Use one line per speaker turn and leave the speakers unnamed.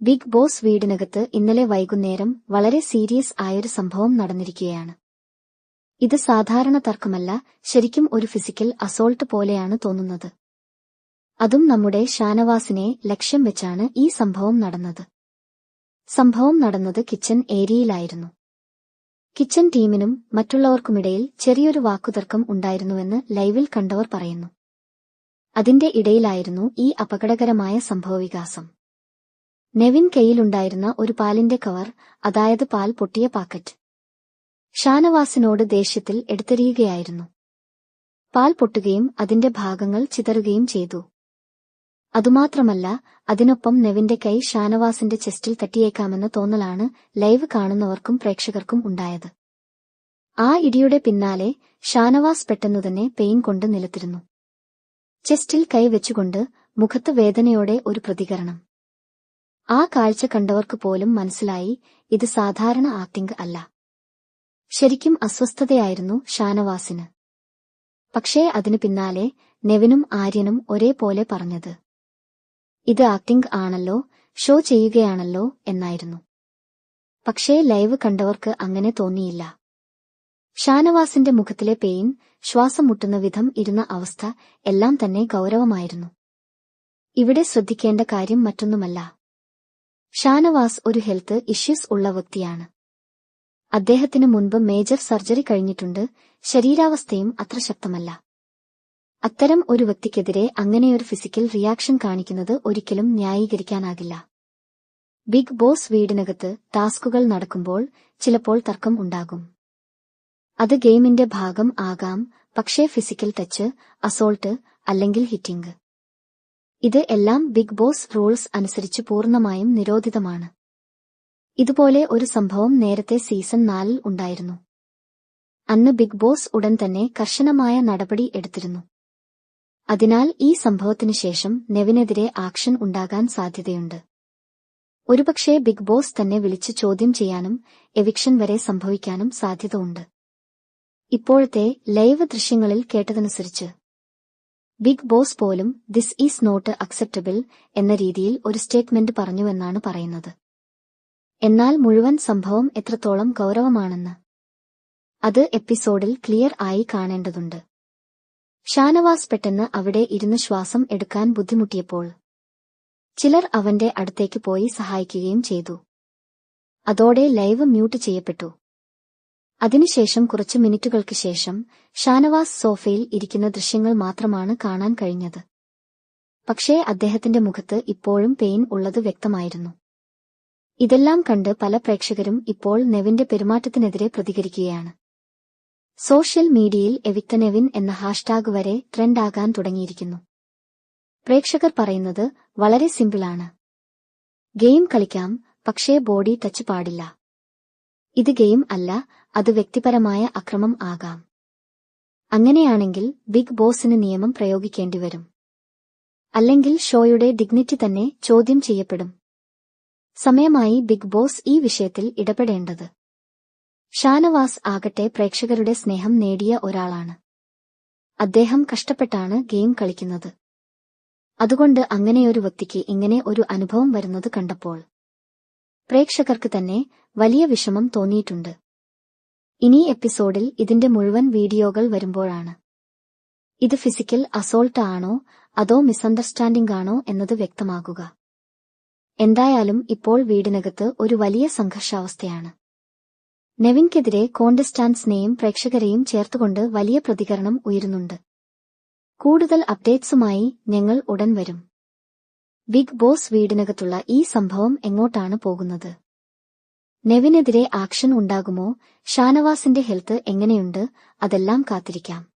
Big boss വീടിനകത്ത് ഇന്നലെ വൈകുന്നേരം വളരെ സീരിയസ് ആയൊരു സംഭവം നടന്നിരിക്കുകയാണ്. ഇത് സാധാരണ തർക്കമല്ല ശരിക്കും ഒരു ഫിസിക്കൽ അസോൾട്ട് പോലെയാണ് തോന്നുന്നത്. അതും നമ്മുടെ ഷാനവാസിനെ ലക്ഷ്യം വെച്ചാണ് ഈ സംഭവം നടന്നത്. സംഭവം നടന്നത് കിച്ചൺ ഏരിയയിലായിരുന്നു. കിച്ചൺ ടീമിനും മറ്റുള്ളവർക്കുമിടയിൽ ചെറിയൊരു വാക്കുതർക്കം ഉണ്ടായിരുന്നുവെന്ന് ലൈവിൽ കണ്ടവർ പറയുന്നു. അതിന്റെ ഇടയിലായിരുന്നു ഈ അപകടകരമായ സംഭവവികാസം. നെവിൻ കൈയിലുണ്ടായിരുന്ന ഒരു പാലിന്റെ കവർ അതായത് പാൽ പൊട്ടിയ പാക്കറ്റ്. ഷാനവാസിനോട് ദേഷ്യത്തിൽ എടുത്തെറിയുകയായിരുന്നു. പാൽ പൊട്ടുകയും അതിന്റെ ഭാഗങ്ങൾ ചിതറുകയും ചെയ്തു. അതുമാത്രമല്ല അതിനൊപ്പം നെവിന്റെ കൈ ഷാനവാസിന്റെ ചെസ്റ്റിൽ തട്ടിയേക്കാമെന്ന തോന്നലാണ് ലൈവ് കാണുന്നവർക്കും പ്രേക്ഷകർക്കും ഉണ്ടായത്. ആ ഇടിയുടെ പിന്നാലെ ഷാനവാസ് പെട്ടെന്നു തന്നെ പെയിൻ കൊണ്ട് നിലത്തിരുന്നു. ചെസ്റ്റിൽ കൈ വെച്ചുകൊണ്ട് മുഖത്ത് വേദനയോടെ ഒരു പ്രതികരണം. ആ കാഴ്ച കണ്ടവർക്ക് പോലും മനസ്സിലായി ഇത് സാധാരണ ആക്ടിംഗ് അല്ല. ശരിക്കും അസ്വസ്ഥതയായിരുന്നു ഷാനവാസിന്. പക്ഷേ അതിനു പിന്നാലെ നെവിനും ആര്യനും ഒരേപോലെ പറഞ്ഞത്. ഇത് ആക്ടിംഗ് ആണല്ലോ ഷോ ചെയ്യുകയാണല്ലോ എന്നായിരുന്നു. പക്ഷേ ലൈവ് കണ്ടവർക്ക് അങ്ങനെ തോന്നിയില്ല. ഷാനവാസിന്റെ മുഖത്തിലെ പെയിൻ ശ്വാസം മുട്ടുന്ന വിധം ഇരുന്ന അവസ്ഥ എല്ലാം തന്നെ ഗൗരവമായിരുന്നു. ഇവിടെ ശ്രദ്ധിക്കേണ്ട കാര്യം മറ്റൊന്നുമല്ല. ഷാനവാസ് ഒരു ഹെൽത്ത് ഇഷ്യൂസ് ഉള്ള വ്യക്തിയാണ്. അദ്ദേഹത്തിന് മുൻപ് മേജർ സർജറി കഴിഞ്ഞിട്ടുണ്ട് ശരീരാവസ്ഥയും അത്ര ശക്തമല്ല. അത്തരം ഒരു വ്യക്തിക്കെതിരെ അങ്ങനെയൊരു ഫിസിക്കൽ റിയാക്ഷൻ കാണിക്കുന്നത് ഒരിക്കലും ന്യായീകരിക്കാനാകില്ല. ബിഗ് ബോസ് വീടിനകത്ത് ടാസ്കുകൾ നടക്കുമ്പോൾ ചിലപ്പോൾ തർക്കം ഉണ്ടാകും. അത് ഗെയിമിന്റെ ഭാഗം ആകാം പക്ഷേ ഫിസിക്കൽ ടച്ച് അസോൾട്ട് അല്ലെങ്കിൽ ഹിറ്റിംഗ്. ഇത് എല്ലാം ബിഗ് ബോസ് റൂൾസ് അനുസരിച്ച് പൂർണമായും നിരോധിതമാണ്. ഇതുപോലെ ഒരു സംഭവം നേരത്തെ സീസൺ നാലിൽ ഉണ്ടായിരുന്നു. അന്ന് ബിഗ് ബോസ് ഉടൻ തന്നെ കർശനമായ നടപടി എടുത്തിരുന്നു. അതിനാൽ ഈ സംഭവത്തിനു ശേഷം നെവിനെതിരെ ആക്ഷൻ ഉണ്ടാകാൻ സാധ്യതയുണ്ട്. ഒരുപക്ഷേ ബിഗ് ബോസ് തന്നെ വിളിച്ച് ചോദ്യം ചെയ്യാനും എവിക്ഷൻ വരെ സംഭവിക്കാനും സാധ്യത ഉണ്ട് ഇപ്പോഴത്തെ ലൈവ് ദൃശ്യങ്ങളിൽ കേട്ടതനുസരിച്ച് ബിഗ് ബോസ് പോലും ദിസ് ഈസ് നോട്ട് അക്സെപ്റ്റബിൾ എന്ന രീതിയിൽ ഒരു സ്റ്റേറ്റ്മെന്റ് പറഞ്ഞുവെന്നാണ് പറയുന്നത്. എന്നാൽ മുഴുവൻ സംഭവം എത്രത്തോളം ഗൗരവമാണെന്ന് അത് എപ്പിസോഡിൽ ക്ലിയർ ആയി കാണേണ്ടതുണ്ട്. ഷാനവാസ് പെട്ടെന്ന് അവിടെ ഇരുന്ന് ശ്വാസം എടുക്കാൻ ബുദ്ധിമുട്ടിയപ്പോൾ ചിലർ അവന്റെ അടുത്തേക്ക് പോയി സഹായിക്കുകയും ചെയ്തു. അതോടെ ലൈവ് മ്യൂട്ട് ചെയ്യപ്പെട്ടു. അതിനുശേഷം കുറച്ച് മിനിറ്റുകൾക്ക് ശേഷം ഷാനവാസ് സോഫയിൽ ഇരിക്കുന്ന ദൃശ്യങ്ങൾ മാത്രമാണ് കാണാൻ കഴിഞ്ഞത്. പക്ഷേ അദ്ദേഹത്തിന്റെ മുഖത്ത് ഇപ്പോഴും പെയിൻ ഉള്ളത് വ്യക്തമായിരുന്നു. ഇതെല്ലാം കണ്ട് പല പ്രേക്ഷകരും ഇപ്പോൾ നെവിന്റെ പെരുമാറ്റത്തിനെതിരെ പ്രതികരിക്കുകയാണ്. സോഷ്യൽ മീഡിയയിൽ എവിക്ത നെവിൻ എന്ന ഹാഷ്ടാഗ് വരെ ട്രെൻഡാകാൻ തുടങ്ങിയിരിക്കുന്നു. പ്രേക്ഷകർ പറയുന്നത് വളരെ സിമ്പിളാണ്. ഗെയിം കളിക്കാം പക്ഷേ ബോഡി ടച്ച് പാടില്ല. ഇത് ഗെയിം അല്ല അത് വ്യക്തിപരമായ അക്രമം ആകാം. അങ്ങനെയാണെങ്കിൽ ബിഗ് ബോസിന് നിയമം പ്രയോഗിക്കേണ്ടിവരും. അല്ലെങ്കിൽ ഷോയുടെ ഡിഗ്നിറ്റി തന്നെ ചോദ്യം ചെയ്യപ്പെടും. സമയമായി ബിഗ് ബോസ് ഈ വിഷയത്തിൽ ഇടപെടേണ്ടത്. ഷാനവാസ് ആകട്ടെ പ്രേക്ഷകരുടെ സ്നേഹം നേടിയ ഒരാളാണ്. അദ്ദേഹം കഷ്ടപ്പെട്ടാണ് ഗെയിം കളിക്കുന്നത്. അതുകൊണ്ട് അങ്ങനെയൊരു വ്യക്തിക്ക് ഇങ്ങനെ ഒരു അനുഭവം വരുന്നത് കണ്ടപ്പോൾ പ്രേക്ഷകർക്ക് തന്നെ വലിയ വിഷമം തോന്നിയിട്ടുണ്ട്. ഇനി എപ്പിസോഡിൽ ഇതിന്റെ മുഴുവൻ വീഡിയോകൾ വരുമ്പോഴാണ്. ഇത് ഫിസിക്കൽ അസോൾട്ട് ആണോ അതോ മിസ്അണ്ടർസ്റ്റാൻഡിംഗ് ആണോ എന്നത് വ്യക്തമാകുക എന്തായാലും ഇപ്പോൾ വീടിനകത്ത് ഒരു വലിയ സംഘർഷാവസ്ഥയാണ്. നെവിൻക്കെതിരെ കോണ്ടസ്റ്റാൻസിനെയും പ്രേക്ഷകരെയും ചേർത്തുകൊണ്ട് വലിയ പ്രതികരണം ഉയരുന്നുണ്ട്. കൂടുതൽ അപ്ഡേറ്റ്സുമായി ഞങ്ങൾ ഉടൻ വരും. ബിഗ് ബോസ് വീടിനകത്തുള്ള ഈ സംഭവം എങ്ങോട്ടാണ് പോകുന്നത്? നെവിനെതിരെ ആക്ഷൻ ഉണ്ടാകുമോ? ഷാനവാസിന്റെ ഹെൽത്ത് എങ്ങനെയുണ്ട്? അതെല്ലാം കാത്തിരിക്കാം.